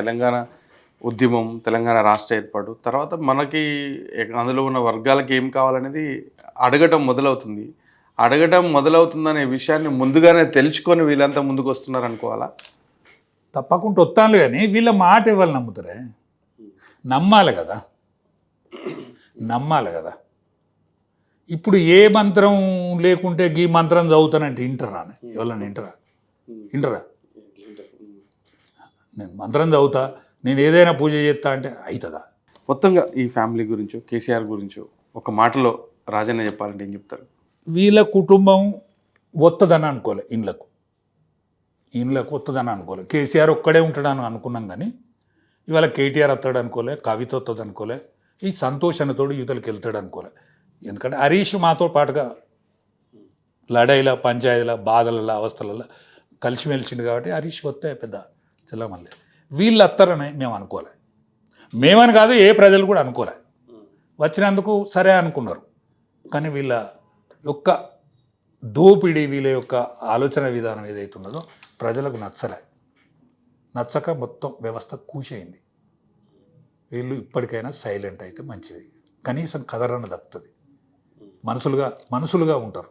తెలంగాణ ఉద్యమం తెలంగాణ రాష్ట్ర ఏర్పాటు. తర్వాత మనకి అందులో ఉన్న వర్గాలకి ఏం కావాలనేది అడగటం మొదలవుతుంది. అడగటం మొదలవుతుందనే విషయాన్ని ముందుగానే తెలుసుకొని వీళ్ళంతా ముందుకు వస్తున్నారు అనుకోవాలా? తప్పకుండా వస్తాను కానీ వీళ్ళ మాట ఇవ్వాలి నమ్ముతారే? నమ్మాలి కదా. నమ్మాలి కదా. ఇప్పుడు ఏ మంత్రం లేకుంటే గీ మంత్రం చదువుతానంటే ఇంటరా ఎవరన్నా ఇంటరా ఇంటరా నేను మంత్రం చదువుతా నేను ఏదైనా పూజ చేస్తా అంటే అవుతుందా మొత్తంగా ఈ ఫ్యామిలీ గురించో కేసీఆర్ గురించో ఒక మాటలో రాజన్న చెప్పాలంటే ఏం చెప్తారు? వీళ్ళ కుటుంబం వత్తదని అనుకోలే ఇండ్లకు. ఇండ్లకు వత్తదని అనుకోలే. కేసీఆర్ ఒక్కడే ఉంటాడని అనుకున్నాం కానీ ఇవాళ కేటీఆర్ వస్తాడు అనుకోలే కవిత వస్తుంది అనుకోలే ఈ సంతోషానితోడు యువతలకు వెళ్తాడు అనుకోలే. ఎందుకంటే హరీష్ మాతో పాటుగా లడైల పంచాయతీల బాధల అవస్థలలో కలిసిమెలిసిండు కాబట్టి హరీష్ వస్తే పెద్ద చెల్లమల్లి. వీళ్ళు వస్తారని మేము అనుకోలే. మేమని కాదు ఏ ప్రజలు కూడా అనుకోలే. వచ్చినందుకు సరే అనుకున్నారు. కానీ వీళ్ళ యొక్క దోపిడీ వీళ్ళ యొక్క ఆలోచన విధానం ఏదైతే ఉన్నదో ప్రజలకు నచ్చలే. నచ్చక మొత్తం వ్యవస్థ కూసేయింది. వీళ్ళు ఇప్పటికైనా సైలెంట్ అయితే మంచిది. కనీసం కదరన దక్కుతుంది మనుషులుగా మనుషులుగా ఉంటారు.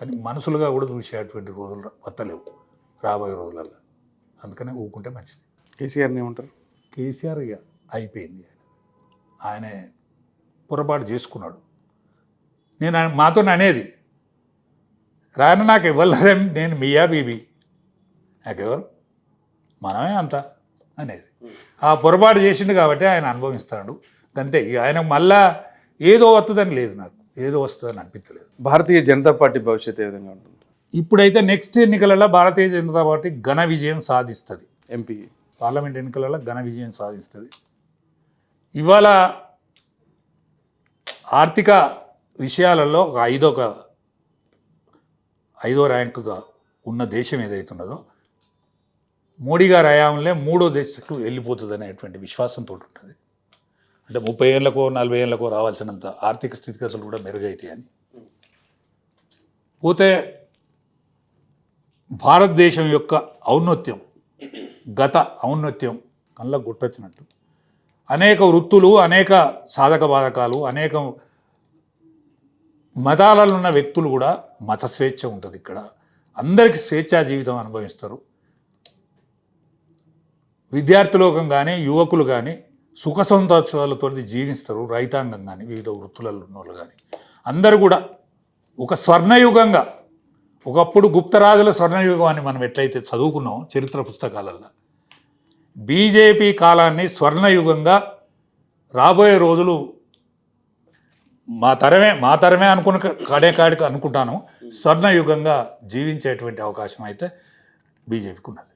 కానీ మనుషులుగా కూడా చూసేటువంటి రోజులు వత్తలేవు. రాబోయే రోజులలో అందుకనే ఊకుంటే మంచిది. కేసీఆర్ని ఏమంటారు? కేసీఆర్ ఇక అయిపోయింది ఆయనే. పొరపాటు చేసుకున్నాడు. నేను మాతో అనేది రాను నాకు ఇవ్వలేదే నేను మియా బీబీ. నాకెవరు? మనమే అంత అనేది. ఆ పొరపాటు చేసిండు కాబట్టి ఆయన అనుభవిస్తాడు అంతే ఇక ఆయన మళ్ళా ఏదో వస్తుందని లేదు నాకు. ఏదో వస్తుందని అనిపించలేదు భారతీయ జనతా పార్టీ భవిష్యత్తు ఏ విధంగా ఉంటుంది? ఇప్పుడైతే నెక్స్ట్ ఎన్నికలలో భారతీయ జనతా పార్టీ ఘన విజయం సాధిస్తుంది. ఎంపీ. పార్లమెంట్ ఎన్నికలలో ఘన విజయం సాధిస్తుంది. ఇవాళ ఆర్థిక విషయాలలో ఒక ఐదో ఒక ఐదో ర్యాంకుగా ఉన్న దేశం ఏదైతున్నదో మోడీ గారి హయాంలో మూడో దేశకు వెళ్ళిపోతుంది అనేటువంటి విశ్వాసంతో ఉంటుంది అంటే ముప్పై ఏళ్ళకో నలభై ఏళ్ళకో రావాల్సినంత ఆర్థిక స్థితిగతులు కూడా మెరుగైతాయని. పోతే భారతదేశం యొక్క ఔన్నత్యం గత ఔన్నత్యం కళ్ళకు గుట్టొచ్చినట్టు. అనేక వృత్తులు అనేక సాధక బాధకాలు అనేక మతాలలో ఉన్న వ్యక్తులు కూడా మత స్వేచ్ఛ ఉంటుంది ఇక్కడ. అందరికీ స్వేచ్ఛా జీవితం అనుభవిస్తారు. విద్యార్థులోకం కానీ యువకులు కానీ సుఖ సంతోషాలతో జీవిస్తారు రైతాంగం కానీ వివిధ వృత్తులలో ఉన్న వాళ్ళు కానీ అందరూ కూడా ఒక స్వర్ణయుగంగా ఒకప్పుడు గుప్తరాజుల స్వర్ణయుగం అని మనం ఎట్లయితే చదువుకున్నాం చరిత్ర పుస్తకాలలో బీజేపీ కాలాన్ని స్వర్ణయుగంగా రాబోయే రోజులు మా తరమే మా తరమే అనుకున్న కాడే కాడికి అనుకుంటాను. స్వర్ణయుగంగా జీవించేటువంటి అవకాశం అయితే బీజేపీకి ఉన్నది.